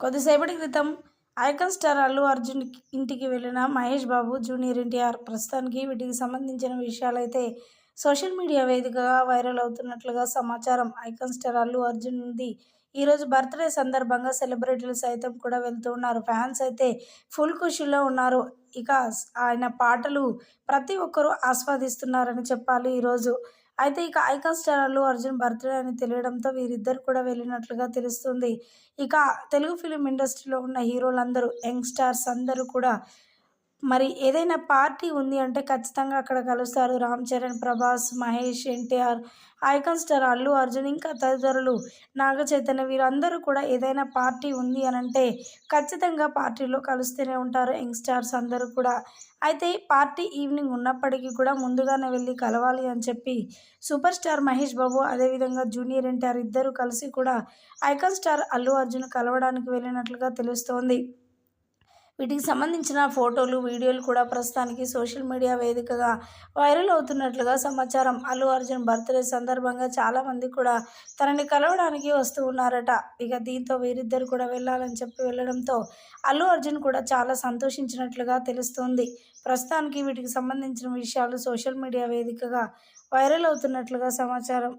కొద్దిసేపటి క్రితం icon star Allu Arjun ఇంటికి వెళ్ళిన మహేష్ బాబు జూనియర్ ఎన్టీఆర్ ప్రస్తుతానికి వీటికి సంబంధించిన విషయాలైతే సోషల్ మీడియా వేదికగా వైరల్ అవుతున్నట్లుగా సమాచారం. ఐకాన్ స్టార్ అల్లు అర్జున్ ఉంది ఈరోజు బర్త్డే సందర్భంగా సెలబ్రిటీలు సైతం కూడా వెళ్తూ ఉన్నారు. ఫ్యాన్స్ అయితే ఫుల్ ఖుషీలో ఉన్నారు. ఇక ఆయన పాటలు ప్రతి ఒక్కరూ ఆస్వాదిస్తున్నారని చెప్పాలి. ఈరోజు అయితే ఇక icon star Allu Arjun birthday అని తెలియడంతో వీరిద్దరు కూడా వెళ్ళినట్లుగా తెలుస్తుంది. ఇక తెలుగు ఫిలిం ఇండస్ట్రీలో ఉన్న హీరోలందరూ యంగ్ స్టార్స్ అందరూ కూడా మరి ఏదైనా పార్టీ ఉంది అంటే ఖచ్చితంగా అక్కడ కలుస్తారు. Ram Charan Prabhas Mahesh NTR icon star Allu Arjun ఇంకా తదితరులు. నాగ చైతన్య వీరందరూ కూడా ఏదైనా పార్టీ ఉంది అని అంటే ఖచ్చితంగా పార్టీలో కలుస్తూనే ఉంటారు యంగ్ స్టార్స్ అందరూ కూడా. అయితే పార్టీ ఈవినింగ్ ఉన్నప్పటికీ కూడా ముందుగానే వెళ్ళి కలవాలి అని చెప్పి సూపర్ స్టార్ మహేష్ బాబు అదేవిధంగా జూనియర్ ఎన్టీఆర్ ఇద్దరు కలిసి కూడా ఐకాన్ స్టార్ అల్లు అర్జున్ కలవడానికి వెళ్ళినట్లుగా తెలుస్తోంది. వీటికి సంబంధించిన ఫోటోలు వీడియోలు కూడా ప్రస్తుతానికి సోషల్ మీడియా వేదికగా వైరల్ అవుతున్నట్లుగా సమాచారం. అల్లు అర్జున్ బర్త్డే సందర్భంగా చాలామంది కూడా తనని కలవడానికి వస్తూ ఉన్నారట. ఇక దీంతో వీరిద్దరు కూడా వెళ్ళాలని చెప్పి వెళ్ళడంతో అల్లు అర్జున్ కూడా చాలా సంతోషించినట్లుగా తెలుస్తుంది. ప్రస్తుతానికి వీటికి సంబంధించిన విషయాలు సోషల్ మీడియా వేదికగా వైరల్ అవుతున్నట్లుగా సమాచారం.